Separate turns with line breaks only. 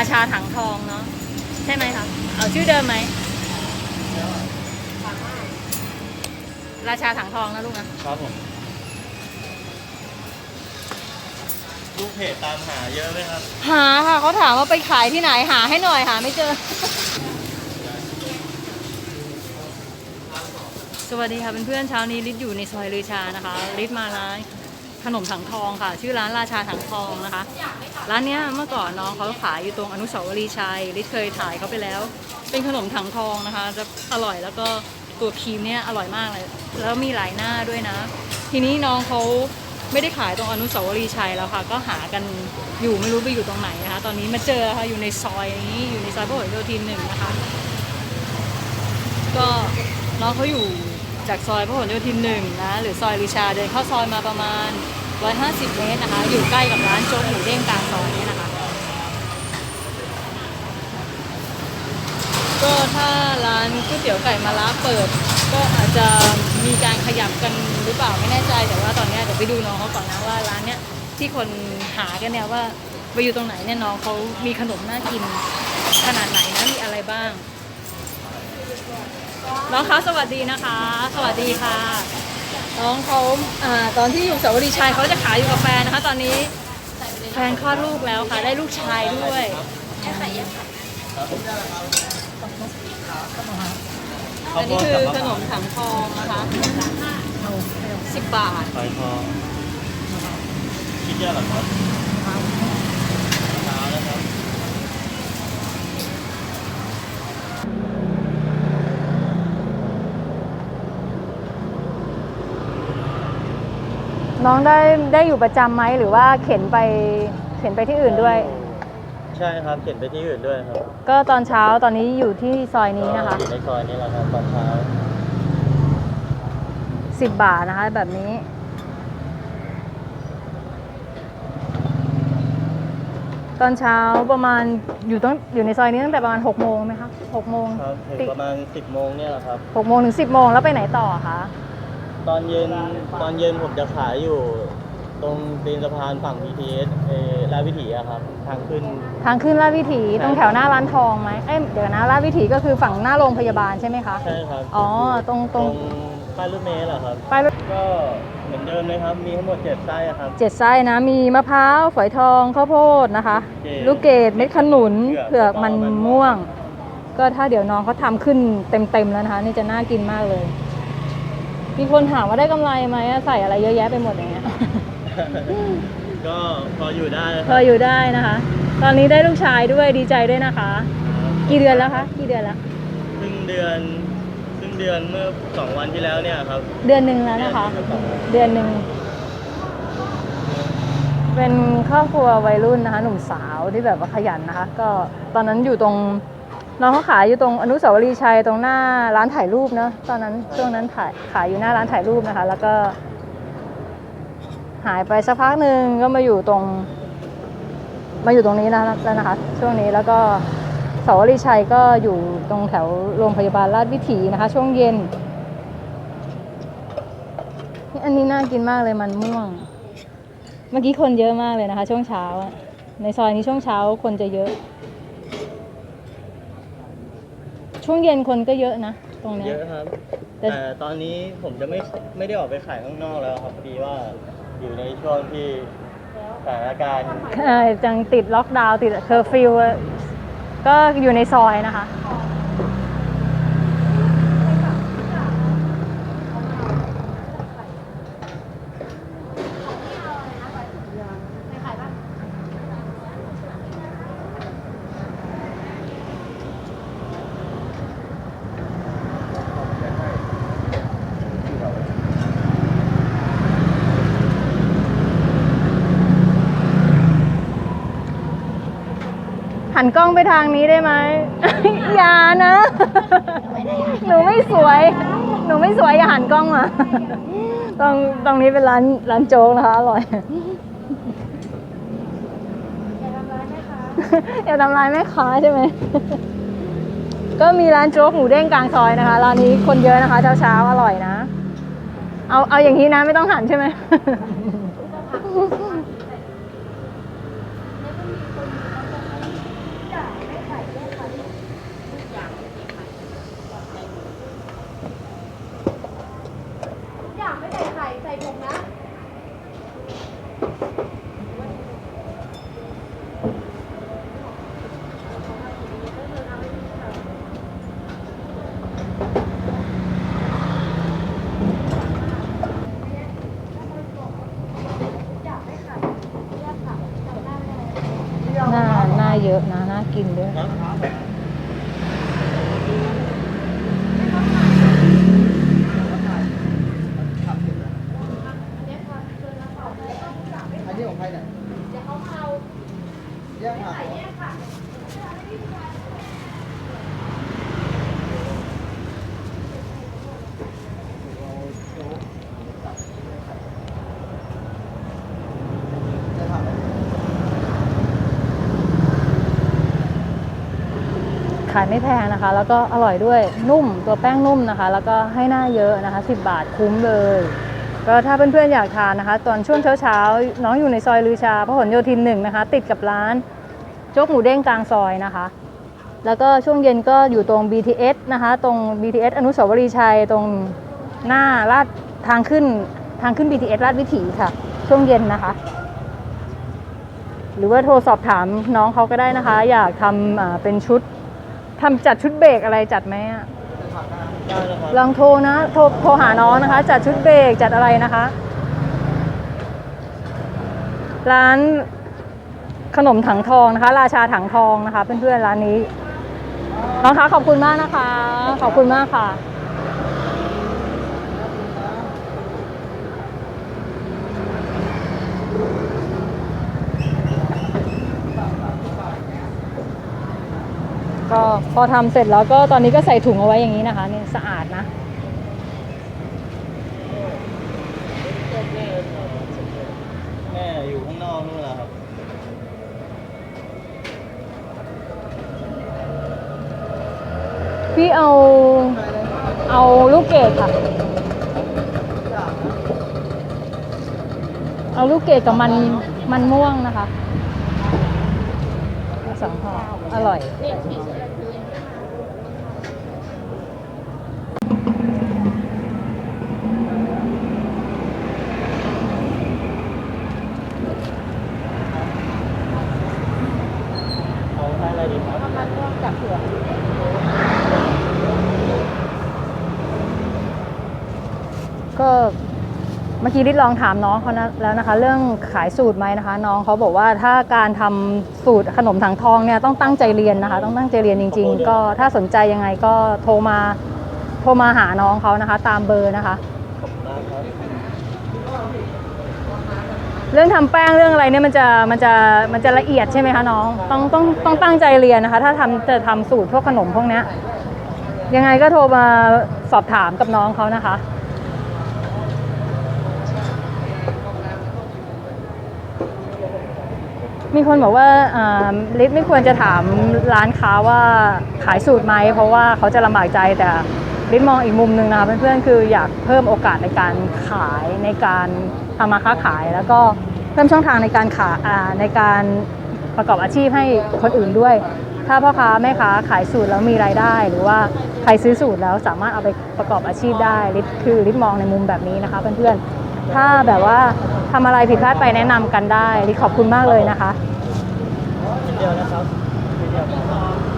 รา
ชาถังทองเนาะใช่ไหมคะเอาชื่อเดิมไหมราชาถังทองนะลูกนะครับ
ผมลูกเพจตามหาเยอะไหมครับ
หาค่ะเขาถามว่าไปขายที่ไหนหาให้หน่อยหาไม่เจอ สวัสดีค่ะเพื่อนๆเช้านี้ลิศอยู่ในซอยลือชานะคะลิศมาร้าน ขนมถังทองค่ะ ชื่อร้านราชาถังทองนะคะ ร้านเนี้ยเมื่อก่อนน้องเขาขายอยู่ตรงอนุสาวรีย์ชัยลิศเคยถ่ายเขาไปแล้ว เป็นขนมถังทองนะคะ จะอร่อยแล้วก็ตัวครีมเนี่ยอร่อยมากเลย แล้วมีหลายหน้าด้วยนะ ทีนี้น้องเขาไม่ได้ขายตรงอนุสาวรีย์ชัยแล้วค่ะ ก็หากันอยู่ไม่รู้ไปอยู่ตรงไหนนะคะ ตอนนี้มาเจอค่ะอยู่ในซอยนี้อยู่ในซอยพหลโยธินหนึ่งนะคะ ก็น้องเขาอยู่ จากซอยพหลโยธินหนึ่งนะหรือซอยลิชาเดินเข้าซอยมาประมาณ 150 เมตรนะคะ อยู่ใกล้กับร้านโจ๊กหมูเด้งกลางซอยนี้นะคะ ก็ถ้าร้านก๋วยเตี๋ยวไก่มะระเปิด ก็อาจจะมีการขยับกันหรือเปล่าไม่แน่ใจ แต่ว่าตอนนี้เดี๋ยวไปดูน้องเขาก่อนนะว่าร้านเนี้ยที่คนหากันเนี่ยว่าไปอยู่ตรงไหนเนี่ยน้องเขามีขนมน่ากินขนาดไหนนะมีอะไรบ้าง น้องคะสวัสดีนะคะ สวัสดีค่ะ น้องเขาอ่าตอนที่อยู่สาวรีชัยเขาจะขายอยู่กับแฟนนะคะ ตอนนี้แฟนคลอดลูกแล้วค่ะ ได้ลูกชายด้วยอันนี้คือขนมถังทองนะคะสิบบาท
ไฟทองคิดเยอะหรอครับเช้าแล้วครับ
น้องได้ได้อยู่ประจำไหมหรือว่าเข็นไปเข็นไปที่อื่นด้วย
ใช่ครับเขียนไปที่อื่นด้วยครับ
ก็ตอนเช้าตอนนี้อยู่ที่ซอยนี้นะคะ
อยู่ในซอยนี้แหละครับตอนเช้า
สิบบาทนะคะแบบนี้ ตอนเช้าประมาณอยู่ต้องอยู่ในซอยนี้ตั้งแต่ประมาณ6กโมงไหมคะหกโมง
ครับถึง
ติ
ประมาณ 10 โมงเนี่ยแหละครับ
หกโมงถึงสิบโมงแล้วไปไหนต่อคะ
ตอนเย็นตอนเย็นผมจะขายอยู่ ตรงตีนสะพานฝั่ง BTS เออลาดวิถีอะครับ ทางขึ้น
ทางขึ้นลาดวิถีตรงแถวหน้าร้านทองไหมเอ้ยเดี๋ยวนะลาดวิถีก็คือฝั่งหน้าโรงพยาบาลใช่ไหมคะ
ใช่ครับ
อ๋อตรงต
ต
ร
รงงป้ายรถเมล์เหรอครับ
ป้ายรถ
ก็เหมือนเดิมเลยครับ มีทั้งหมดเจ็ดไส้อะครับ
เจ็ดไส้นะ มีมะพร้าวฝอยทองข้าวโพดนะคะ
เกด
ลูกเกดเม็ดขนุน
เผื
เผือ
อกก
มัน
มันม่
ม่ว
ว
ง
ง
ก็ถ้าเดี๋ยวน้องเขาทำขึ้นเต็มๆแล้วนะคะ นี่จะน่ากินมากเลย มีคนถามว่าได้กำไรไหมอะใส่อะไรเยอะแยะไปหมดอย่างเงี้ย
ก็พออยู่ได้นะ
พ
ค
อ
รับ
อยู่ได้นะคะ ตอนนี้ได้ลูกชายด้วยดีใจด้วยนะคะ
ครับ
กี่เดือนแล้วคะ กี่เดือนแล้ว
ครึ่งเดือนครึ่งเดือนเมื่อสองวันที่แล้วเนี่ยครับ
เดือนหนึ่งแล้วนะคะเดือนหนึ่ง เป็นครอบครัววัยรุ่นนะคะ หนุ่มสาวที่แบบว่าขยันนะคะ ก็ตอนนั้นอยู่ตรง น้องเขาขายอยู่ตรงอนุสาวรีย์ชัยตรงหน้าร้านถ่ายรูปเนอะตอนนั้นช่วงนั้นถ่ายขายอยู่หน้าร้านถ่ายรูปนะคะ แล้วก็ หายไปสักพักหนึ่งก็มาอยู่ตรง มาอยู่ตรงนี้นะแล้วนะคะ ช่วงนี้แล้วก็สาวรีย์ชัยก็อยู่ตรงแถวโรงพยาบาลราชวิถีนะคะ ช่วงเย็นนี่อันนี้น่ากินมากเลยมันม่วง เมื่อกี้คนเยอะมากเลยนะคะ ช่วงเช้าในซอยนี้ช่วงเช้าคนจะเยอะ ช่วงเย็นคนก็เยอะนะ ตรงเนี้
เย
ย
อะครับ
แต่
แต่ตอนนี้ผมจะไม่ไม่ได้ออกไปขายข้างนอกแล้วครับพอดีว่าอยู่ในช่วงที่สถานการณ์
เอ่อจังติดล็อกดาวน์ติดเคอร์ฟิวก็อยู่ในซอยนะคะ กล้องไปทางนี้ได้ไหม อย่านะ หนูไม่สวย หนูไม่สวยอย่าหันกล้องมา ตรงตรงนี้เป็นร้านร้านโจ๊กนะคะอร่อยอย่าทำร้ายแม่ค้าใช่ไหม ก็มีร้านโจ๊กหมูเด้งกลางซอยนะคะ ร้านนี้คนเยอะนะคะ เช้าๆอร่อยนะ เอาเอาอย่างนี้นะไม่ต้องหันใช่ไหม
อยากไม่ใส่ไข่ใส่ถุงนะ
หน้าหน้าเยอะนะ น่ากินด้วย
อันนี้ของใครเนี่ย
เดี๋ยวเขาเอา
แยกผัก
ใส่แยกค่ะ
จะทำอะไร
ขายไม่แพงนะคะ แล้วก็อร่อยด้วยนุ่มตัวแป้งนุ่มนะคะ แล้วก็ให้หน้าเยอะนะคะ 10 บาทคุ้มเลย ก็ถ้าเพื่อนๆอยากทานนะคะ ตอนช่วงเช้าๆน้องอยู่ในซอยลือชาพหลโยธินหนึ่งนะคะ ติดกับร้านโจ๊กหมูเด้งกลางซอยนะคะ แล้วก็ช่วงเย็นก็อยู่ตรง BTS นะคะ ตรง BTS อนุสาวรีย์ชัยตรงหน้าลาดทางขึ้นทางขึ้น BTS ลาดวิถีค่ะ ช่วงเย็นนะคะ หรือว่าโทรสอบถามน้องเขาก็ได้นะคะ อยากทำเป็นชุด ทำจัดชุดเบรกอะไรจัดไหมอะ
ได้แล้วครับ
ลองโทรนะ โทรโทรหาน้องนะคะ จัดชุดเบรกจัดอะไรนะคะ ร้านขนมถังทองนะคะ ราชาถังทองนะคะ เพื่อนๆร้านนี้ น้องคะขอบคุณมากนะคะ ขอบคุณมากค่ะ ก็พอทำเสร็จแล้วก็ตอนนี้ก็ใส่ถุงเอาไว้อย่างนี้นะคะนี่สะอาดนะ
แม่อยู่ข้างนอกนู่นแหละครับ
พี่เอาเอาลูกเกดค่ะ เอาลูกเกดกับมันมันม่วงนะคะเอา สองห่ออร่อย
เอาให้อะไรดีครับ
มันม่วงกับ เผือก
ก็เมื่อกี้ริดลองถามน้องเขานะแล้วนะคะ เรื่องขายสูตรไหมนะคะ น้องเขาบอกว่าถ้าการทำสูตรขนมถังทองเนี่ยต้องตั้งใจเรียนนะคะ ต้องตั้งใจเรียนจริง ๆ ก็ถ้าสนใจยังไงก็โทรมาโทรมาหาน้องเขานะคะ ตามเบอร์นะคะ
ขอบคุณมากครับ
เรื่องทำแป้งเรื่องอะไรเนี่ยมันจะมันจะมันจะละเอียดใช่ไหมคะน้องต้องต้องต้องตั้งใจเรียนนะคะ ถ้าทำจะทำสูตรพวกขนมพวกเนี้ยยังไงก็โทรมาสอบถามกับน้องเขานะคะ มีคนบอกว่าลิศไม่ควรจะถามร้านค้าว่าขายสูตรไหมเพราะว่าเขาจะลำบากใจแต่ลิศมองอีกมุมหนึ่งนะคะเพื่อนๆคืออยากเพิ่มโอกาสในการขายในการทำมาค้าขาย แล้วก็เพิ่มช่องทางในการขายอ่าในการประกอบอาชีพให้คนอื่นด้วย ถ้าพ่อค้าแม่ค้าขายสูตรแล้วมีรายได้ หรือว่าใครซื้อสูตรแล้วสามารถเอาไปประกอบอาชีพได้ลิศคือลิศมองในมุมแบบนี้นะคะเพื่อนๆ ถ้าแบบว่าทำอะไรผิดพลาดไปแนะนำกันได้ลิศขอบคุณมากเลยนะคะ
เดียวนะครับเดียว